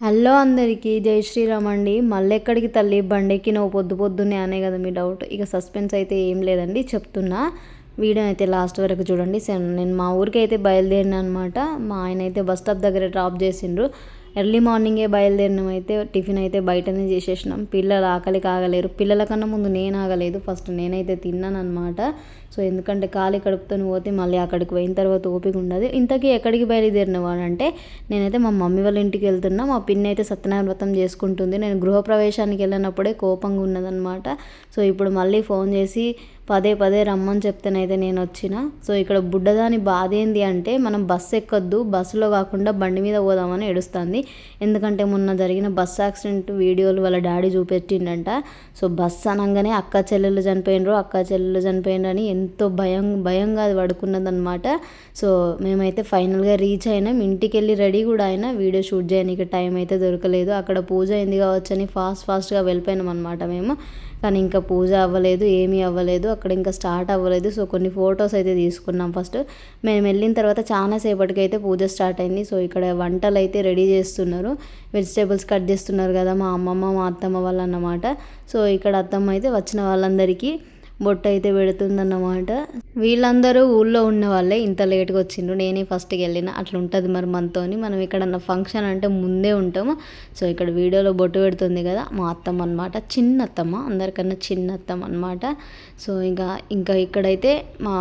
Hello అందరికీ జై శ్రీరామ్ అండి. మళ్ళీ ఎక్కడికి తల్లి? బండెక్కి నువ్వు పొద్దు పొద్దున్నే అనే కదా మీ డౌట్. ఇక సస్పెన్స్ అయితే ఏం లేదండి చెప్తున్నా. వీడియో అయితే లాస్ట్ వరకు చూడండి. నేను మా ఊరికి అయితే బయలుదేరిన అనమాట మా ఆయన అయితే బస్ స్టాప్ దగ్గర డ్రాప్ చేసిండ్రు. ఎర్లీ మార్నింగే బయలుదేరినాం అయితే టిఫిన్ అయితే బయటనే చేసేసినాం. పిల్లలు ఆకలికి ఆగలేరు పిల్లల కన్నా ముందు నేను ఆగలేదు. ఫస్ట్ నేనైతే తిన్నాను అనమాట సో ఎందుకంటే ఖాళీ కడుపుతో పోతే మళ్ళీ అక్కడికి పోయిన తర్వాత ఓపిక ఉండదు. ఇంతకీ ఎక్కడికి బయలుదేరినవా అంటే నేనైతే మా మమ్మీ వాళ్ళ ఇంటికి వెళ్తున్నా. మా పిన్ని అయితే సత్యనారాయణ వ్రతం చేసుకుంటుంది. నేను గృహప్రవేశానికి వెళ్ళినప్పుడే కోపంగా ఉన్నదనమాట సో ఇప్పుడు మళ్ళీ ఫోన్ చేసి పదే పదే రమ్మని చెప్తేనైతే నేను వచ్చిన సో ఇక్కడ బుడ్డదాని బాధ ఏంది అంటే మనం బస్సు ఎక్కొద్దు బస్సులో కాకుండా బండి మీద పోదామని ఏడుస్తుంది. ఎందుకంటే మొన్న జరిగిన బస్ యాక్సిడెంట్ వీడియోలు వాళ్ళ డాడీ చూపెట్టిండంట. సో బస్సు అనగానే అక్క చెల్లెలు చనిపోయినరు అక్క చెల్లెలు చనిపోయినరు అని ఎంతో భయం భయంగా అది పడుకున్నదనమాట సో మేమైతే ఫైనల్గా రీచ్ అయినాం. ఇంటికి వెళ్ళి రెడీ కూడా అయినా వీడియో షూట్ చేయడానికి టైం అయితే దొరకలేదు. అక్కడ పూజ అయింది కావచ్చు అని ఫాస్ట్ ఫాస్ట్గా వెళ్ళిపోయినాం అనమాట మేము. కానీ ఇంకా పూజ అవ్వలేదు ఏమీ అవ్వలేదు. అక్కడ ఇంకా స్టార్ట్ అవ్వలేదు. సో కొన్ని ఫొటోస్ అయితే తీసుకున్నాం ఫస్ట్. మేము వెళ్ళిన తర్వాత చాలా సేపటికి అయితే పూజ స్టార్ట్ అయింది. సో ఇక్కడ వంటలు అయితే రెడీ చేస్తున్నారు. వెజిటేబుల్స్ కట్ చేస్తున్నారు కదా మా అమ్మమ్మ మా అత్తమ్మ వాళ్ళు అన్నమాట సో ఇక్కడ అత్తమ్మ అయితే వచ్చిన వాళ్ళందరికీ బొట్టు అయితే పెడుతుందన్నమాట. వీళ్ళందరూ ఊళ్ళో ఉన్న వాళ్ళే ఇంత లేట్గా వచ్చిండ్రు. నేనే ఫస్ట్కి వెళ్ళిన. అట్లా ఉంటుంది మరి మనతోని. మనం ఎక్కడన్నా ఫంక్షన్ అంటే ముందే ఉంటాము. సో ఇక్కడ వీడియోలో బొట్టు పెడుతుంది కదా మా అత్తమ్మ అనమాట చిన్న అత్తమ్మ అందరికన్నా చిన్న అత్తమ్మ అనమాట సో ఇంకా ఇంకా ఇక్కడైతే మా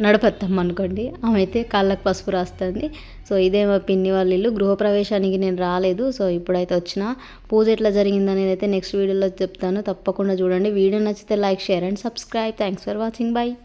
నడపత్తమ్మ అనుకోండి. ఆమె అయితే కాళ్ళకు పసుపు రాస్తుంది. సో ఇదే మా పిన్ని వాళ్ళ ఇల్లు. గృహప్రవేశానికి నేను రాలేదు. సో ఇప్పుడైతే వచ్చిన. పూజ ఎట్లా జరిగింది అనేది అయితే నెక్స్ట్ వీడియోలో చెప్తాను. తప్పకుండా చూడండి. వీడియో నచ్చితే like share and subscribe. Thanks for watching bye